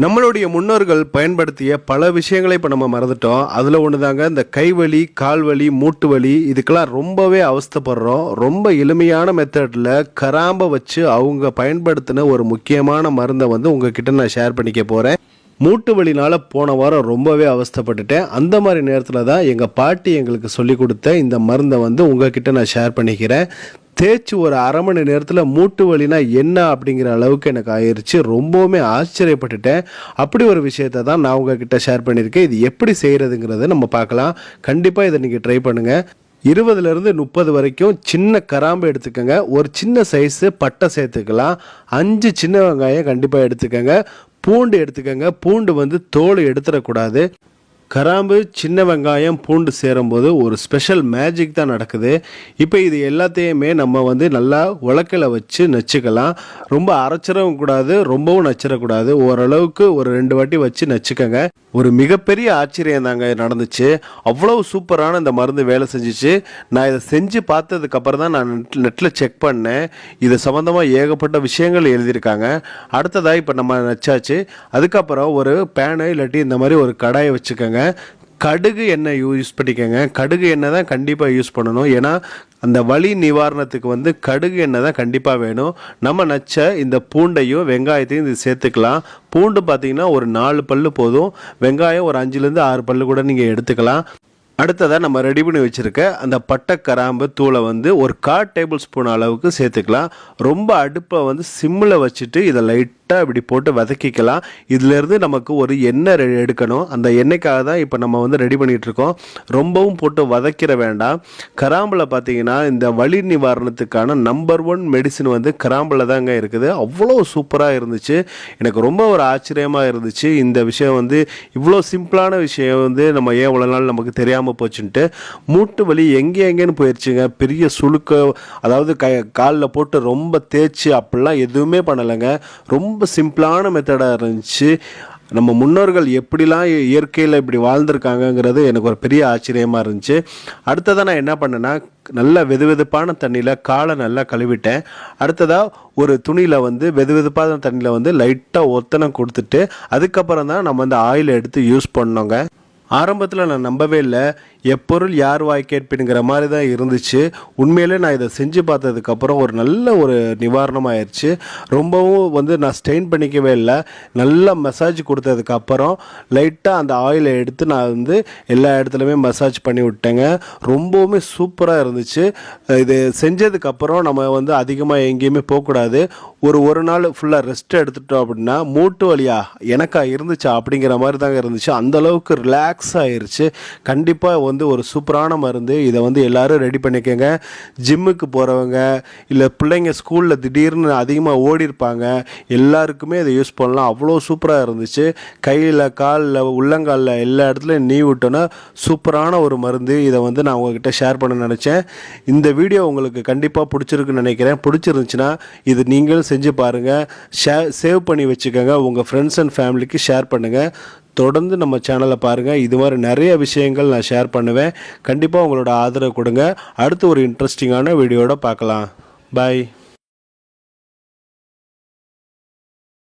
நம்மளுடைய முன்னோர்கள் பயன்படுத்திய பல விஷயங்களை இப்போ நம்ம மறந்துட்டோம். அதில் ஒன்று தாங்க இந்த கைவலி கால்வலி மூட்டு வலி இதுக்கெல்லாம் ரொம்பவே அவஸ்தைப்படுறோம். ரொம்ப எளிமையான மெத்தடில் கராம்பை வச்சு அவங்க பயன்படுத்தின ஒரு முக்கியமான மருந்தை வந்து உங்ககிட்ட நான் ஷேர் பண்ணிக்க போகிறேன் மூட்டு வலினால் போன வாரம் ரொம்பவே அவஸ்தைப்பட்டுட்டேன். அந்த மாதிரி நேரத்தில் தான் எங்கள் பாட்டி எங்களுக்கு சொல்லி கொடுத்த இந்த மருந்தை வந்து உங்ககிட்ட நான் ஷேர் பண்ணிக்கிறேன். தேய்ச்சி ஒரு அரை மணி நேரத்தில் மூட்டு வலினா என்ன அப்படிங்கிற அளவுக்கு எனக்கு ஆயிடுச்சு ரொம்பவுமே ஆச்சரியப்பட்டுட்டேன். அப்படி ஒரு விஷயத்த தான் நான் உங்ககிட்ட ஷேர் பண்ணியிருக்கேன். இது எப்படி செய்கிறதுங்கிறத நம்ம பார்க்கலாம். கண்டிப்பாக இதை நீங்கள் ட்ரை பண்ணுங்கள் இருபதுலேருந்து முப்பது வரைக்கும் சின்ன கராம்பு எடுத்துக்கோங்க. ஒரு சின்ன சைஸு பட்டை சேர்த்துக்கலாம். அஞ்சு சின்ன வெங்காயம் கண்டிப்பாக எடுத்துக்கோங்க. பூண்டு எடுத்துக்கோங்க. பூண்டு வந்து தோல் எடுத்துடக்கூடாது. கராம்பு சின்ன வெங்காயம் பூண்டு சேரும்போது ஒரு ஸ்பெஷல் மேஜிக் தான் நடக்குது. இப்போ இது எல்லாத்தையுமே நம்ம வந்து நல்லா உலக்கில் வச்சு நச்சுக்கலாம். ரொம்ப அரைச்சிடவும் கூடாது ரொம்பவும் நச்சிடக்கூடாது. ஓரளவுக்கு ஒரு ரெண்டு வாட்டி வச்சு நச்சுக்கோங்க. ஒரு மிகப்பெரிய ஆச்சரியம் தாங்க நடந்துச்சு. அவ்வளவு சூப்பரான இந்த மருந்து வேலை செஞ்சுச்சு. நான் இதை செஞ்சு பார்த்ததுக்கப்புறம் தான் நான் நெட்டில் செக் பண்ணேன். இது சம்மந்தமாக ஏகப்பட்ட விஷயங்கள் எழுதியிருக்காங்க. அடுத்ததாக இப்போ நம்ம நச்சாச்சு. அதுக்கப்புறம் ஒரு பேனு இல்லாட்டி இந்த மாதிரி ஒரு கடாயை வச்சுக்கோங்க. கடுகு எண்ணெய் யூஸ் பண்ணிக்கோங்க. கடுகு எண்ணெய் தான் கண்டிப்பாக யூஸ் பண்ணணும். ஏன்னா அந்த வலி நிவாரணத்துக்கு வந்து கடுகு எண்ணெய் தான் கண்டிப்பாக வேணும். நம்ம நச்ச இந்த பூண்டையும் வெங்காயத்தையும் இது சேர்த்துக்கலாம். பூண்டு பார்த்தீங்கன்னா ஒரு நாலு பல் போதும். வெங்காயம் ஒரு அஞ்சுலேருந்து ஆறு பல்லு கூட நீங்கள் எடுத்துக்கலாம். அடுத்ததாக நம்ம ரெடி பண்ணி வச்சுருக்க அந்த பட்டை கராம்பு தூளை வந்து ஒரு கால் டேபிள் ஸ்பூன் அளவுக்கு சேர்த்துக்கலாம். ரொம்ப அடுப்பை வந்து சிம்மில் வச்சுட்டு இதை லைட்டாக இப்படி போட்டு வதக்கிக்கலாம். இதுலேருந்து நமக்கு ஒரு எண்ணெய் ரெ- எடுக்கணும். அந்த எண்ணெய்க்காக தான் இப்போ நம்ம வந்து ரெடி பண்ணிகிட்ருக்கோம் ரொம்பவும் போட்டு வதக்கிற வேண்டாம். கராம்பில் பார்த்தீங்கன்னா இந்த வலி நிவாரணத்துக்கான நம்பர் ஒன் மெடிசின் வந்து கராம்பில் தாங்க இருக்குது. அவ்வளோ சூப்பராக இருந்துச்சு. எனக்கு ரொம்ப ஒரு ஆச்சரியமாக இருந்துச்சு. இந்த விஷயம் வந்து இவ்வளோ சிம்பிளான விஷயம் வந்து நம்ம ஏன் இவ்வளோ நாள் நமக்கு தெரியாமல் போச்சுன்ட்டு மூட்டு வலி எங்கே எங்கேன்னு போயிடுச்சுங்க பெரிய சுழுக்க அதாவது கை காலில் போட்டு ரொம்ப தேய்ச்சி அப்படிலாம் எதுவுமே பண்ணலைங்க. ரொம்ப சிம்பிளான மெத்தடாக இருந்துச்சு. நம்ம முன்னோர்கள் எப்படிலாம் இயற்கையில் இப்படி வாழ்ந்திருக்காங்கங்கிறது எனக்கு ஒரு பெரிய ஆச்சரியமாக இருந்துச்சு. அடுத்ததாக நான் என்ன பண்ணேன்னா நல்லா வெதுவெதுப்பான தண்ணியில் காலை நல்லா கழுவிட்டேன். அடுத்ததாக ஒரு துணியில் வந்து வெதுவெதுப்பான தண்ணியில் வந்து லைட்டாக ஒத்தனம் கொடுத்துட்டு அதுக்கப்புறம் தான் நம்ம அந்த ஆயில் எடுத்து யூஸ் பண்ணோங்க. ஆரம்பத்தில் நான் நம்பவே இல்லை. எப்பொருள் யார் வாய் கேட்பினுங்கிற மாதிரி தான் இருந்துச்சு. உண்மையிலே நான் இதை செஞ்சு பார்த்ததுக்கப்புறம் ஒரு நல்ல ஒரு நிவாரணம் ஆயிடுச்சு ரொம்பவும் வந்து நான் ஸ்டெயின் பண்ணிக்கவே இல்லை. நல்லா மசாஜ் கொடுத்ததுக்கப்புறம் லைட்டாக அந்த ஆயிலை எடுத்து நான் வந்து எல்லா இடத்துலையுமே மசாஜ் பண்ணி விட்டேங்க. ரொம்பவுமே சூப்பராக இருந்துச்சு. இது செஞ்சதுக்கப்புறம் நம்ம வந்து அதிகமாக எங்கேயுமே போகக்கூடாது. ஒரு ஒரு நாள் ஃபுல்லாக ரெஸ்ட் எடுத்துட்டோம் அப்படின்னா மூட்டு வழியா எனக்கா இருந்துச்சா அப்படிங்கிற மாதிரி தாங்க இருந்துச்சு. அந்தளவுக்கு ரிலாக்ஸ் ரிலாக்ஸ் ஆயிடுச்சு கண்டிப்பாக வந்து ஒரு சூப்பரான மருந்து. இதை வந்து எல்லோரும் ரெடி பண்ணிக்கோங்க. ஜிம்முக்கு போகிறவங்க இல்லை பிள்ளைங்க ஸ்கூலில் திடீர்னு அதிகமாக ஓடி இருப்பாங்க எல்லாருக்குமே இதை யூஸ் பண்ணலாம். அவ்வளோ சூப்பராக இருந்துச்சு. கையில் காலில் உள்ளங்காலில் எல்லா இடத்துலையும் நீ விட்டோன்னா சூப்பரான ஒரு மருந்து. இதை வந்து நான் உங்ககிட்ட ஷேர் பண்ண நினச்சேன். இந்த வீடியோ உங்களுக்கு கண்டிப்பாக பிடிச்சிருக்குன்னு நினைக்கிறேன். பிடிச்சிருந்துச்சுன்னா இது நீங்களும் செஞ்சு பாருங்கள் ஷே சேவ் பண்ணி வச்சுக்கோங்க. உங்கள் ஃப்ரெண்ட்ஸ் அண்ட் ஃபேமிலிக்கு ஷேர் பண்ணுங்கள் தொடர்ந்து நம்ம சேனலை பாருங்கள் இது மாதிரி நிறைய விஷயங்கள் நான் ஷேர் பண்ணுவேன். கண்டிப்பாக உங்களோட ஆதரவு கொடுங்க. அடுத்து ஒரு இன்ட்ரெஸ்டிங்கான வீடியோட பார்க்கலாம். பாய்